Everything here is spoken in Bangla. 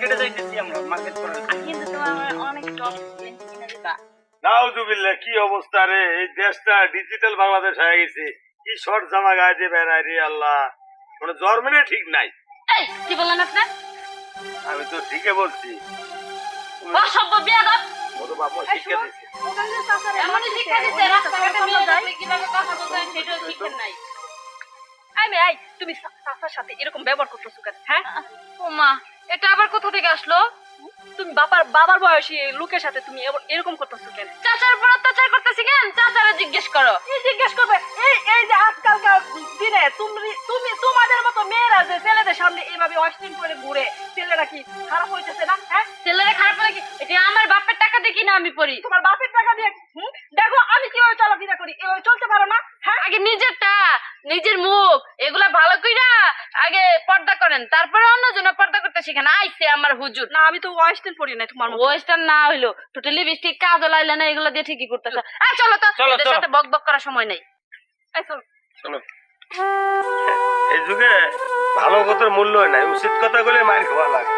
মার্কেটে যাইতেছি আমরা মার্কেট করার কিন্তু তোমার অনেক টপ কিনে দিবা। নাউজুবিল্লাহ কি অবস্থা রে? এই দেশটা ডিজিটাল বাংলাদেশ হয়ে গেছে। কি শর্ট জামা গায়ে দিয়ে বেড়ায় রে আল্লাহ। মানে জন্মেনে ঠিক নাই। এই কি বললেন আপনি? আমি তো ঠিকই বলছি। অসভ্য বিয়াদব। ওর বাবা শিক্ষা দিচ্ছে এমনই শিক্ষা দিচ্ছে আই আই তুমি চাচার সাথে এরকম ব্যবহার করতেছো কেন? হ্যাঁ? ওমা এটা আবার কোথা থেকে আসলো? তুমি বাবার বাবার বয়সী লোকের সাথে তুমি এরকম করতেছো কেন? চাচার উপর অত্যাচার করতেছি কেন? চাচারা জিজ্ঞেস করো। এই জিজ্ঞেস করবে? এই এই যে আজকালকার দিনে তুমি তুমি তোমাদের মতো মেয়েরা যে ছেলেদের সামনে এইভাবে অশ্লীল করে ঘুরে ছেলেরা কি খারাপ হইতেছে না? হ্যাঁ? ছেলেরা খারাপ লাগে এটা আমার বাপের টাকা দিয়ে কিনা আমি পড়ি? তোমার বাপের টাকা দিয়ে দেখো আমি কীভাবে চলাফেরা করি? চলতে পারো না? হ্যাঁ? আগে নিজেরটা নিজের মুখ এগুলা ভালো কইরা আগে পর্দা করেন। তারপরে অন্য জন পর্দা করতে শিখেন। আইছে আমার হুজুর। না আমি তো ওয়েস্টার্ন পড়ি নাই তোমার ওয়েস্টার্ন না হইল। টোটালি লিপস্টিক কাজও লাইলে না এগুলো দিয়ে ঠিকই করতেছে। আয় চলো তো। চলো, এদের। সাথে বক বক করার সময় নাই। এই চল। চলো। এই যুগে ভালো কথার মূল্য নাই। উচিত কথা বলে মার খাওয়া লাগে।